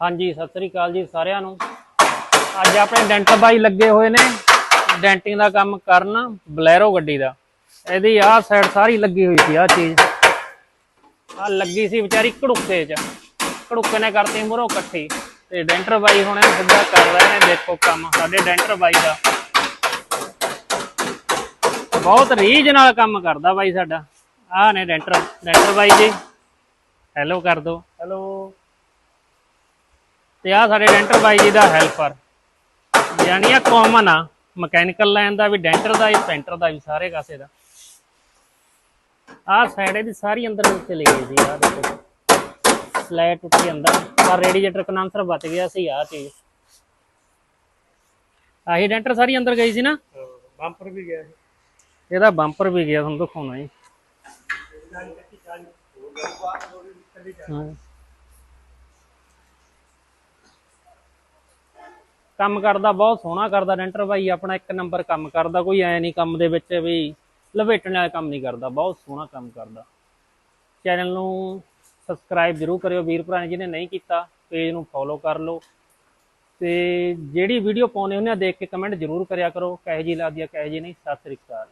ਹਾਂਜੀ, ਸਤਿ ਸ੍ਰੀ ਅਕਾਲ ਜੀ ਸਾਰਿਆਂ ਨੂੰ। ਅੱਜ ਆਪਣੇ ਡੈਂਟਰ ਬਾਈ ਲੱਗੇ ਹੋਏ ਨੇ, ਡੈਂਟਿੰਗ ਦਾ ਕੰਮ ਕਰਨ ਬਲੈਰੋ ਗੱਡੀ ਦਾ। ਇਹਦੀ ਆਹ ਸਾਈਡ ਸਾਰੀ ਲੱਗੀ ਹੋਈ ਸੀ, ਆਹ ਚੀਜ਼। ਆ ਲੱਗੀ ਸੀ ਵਿਚਾਰੀ ਘੜੁੱਕੇ 'ਚ। ਘੜੁੱਕੇ ਨੇ ਕਰਤੀ ਮੁਰੋ ਇਕੱਠੀ। ਤੇ ਡੈਂਟਰ ਬਾਈ ਹੁਣ ਇਹ ਸਿੱਧਾ ਕਰ ਰਹੇ ਨੇ, ਦੇਖੋ ਕੰਮ ਸਾਡੇ ਡੈਂਟਰ ਬਾਈ ਦਾ। ਬਹੁਤ ਰੀਝ ਨਾਲ ਕੰਮ ਕਰਦਾ ਬਾਈ ਸਾਡਾ। ਆਹ ਨੇ ਡੈਂਟਰ ਡੈਂਟਰ ਬਾਈ ਜੀ। ਹੈਲੋ ਕਰ ਦੋ ਹੈਲੋ ਤੇ ਆ ਸਾਡੇ ਡੈਂਟਰ ਬਾਈ ਜੀ ਦਾ ਹੈਲਪਰ। ਯਾਨੀ ਆ ਕਾਮਨ ਆ ਮਕੈਨੀਕਲ ਲਾਈਨ ਦਾ ਵੀ ਡੈਂਟਰ ਦਾ ਵੀ ਪੈਂਟਰ ਦਾ ਵੀ ਸਾਰੇ ਕਾਸੇ ਦਾ। ਆਹ ਸਾਈਡ ਇਹਦੀ ਸਾਰੀ ਅੰਦਰ ਨੂੰ ਚਲੀ ਗਈ ਸੀ ਆਹ ਦੇਖੋ। ਸਲੈਟ ਟੁੱਟੀ ਅੰਦਰ। ਪਰ ਰੇਡੀਏਟਰ ਕਨੈਂਸਰ ਬਚ ਗਿਆ ਸੀ ਆਹ ਚੀਜ਼। ਆਹੀ ਡੈਂਟਰ ਸਾਰੀ ਅੰਦਰ ਗਈ ਸੀ ਨਾ? ਬੰਪਰ ਵੀ ਗਿਆ ਇਹਦਾ ਬੰਪਰ ਵੀ ਗਿਆ ਤੁਹਾਨੂੰ ਦਿਖਾਉਣਾ ਜੀ। ਹਾਂ। ਕੰਮ ਕਰਦਾ, ਬਹੁਤ ਸੋਹਣਾ ਕਰਦਾ ਡੈਂਟਰ ਬਾਈ ਆਪਣਾ ਇੱਕ ਨੰਬਰ ਕੰਮ ਕਰਦਾ, ਕੋਈ ਐ ਨਹੀਂ ਕੰਮ ਦੇ ਵਿੱਚ ਵੀ ਲਵੇਟਣ ਵਾਲਾ ਕੰਮ ਨਹੀਂ ਕਰਦਾ, ਬਹੁਤ ਸੋਹਣਾ ਕੰਮ ਕਰਦਾ। ਚੈਨਲ ਨੂੰ ਸਬਸਕ੍ਰਾਈਬ ਜਰੂਰ ਕਰਿਓ, ਵੀਰ ਭਰਾ ਨੇ ਜਿਹਨੇ ਨਹੀਂ ਕੀਤਾ ਪੇਜ ਨੂੰ ਫੋਲੋ ਕਰ ਲਓ। ਤੇ ਜਿਹੜੀ ਵੀਡੀਓ ਪਾਉਨੇ ਉਹਨੇ ਦੇਖ ਕੇ ਕਮੈਂਟ ਜਰੂਰ ਕਰਿਆ ਕਰੋ, ਕਹੇ ਜੀ ਲੱਗਦੀ ਆ, ਕਹੇ ਜੀ ਨਹੀਂ, ਸਤਿ ਸ੍ਰੀ ਅਕਾਲ।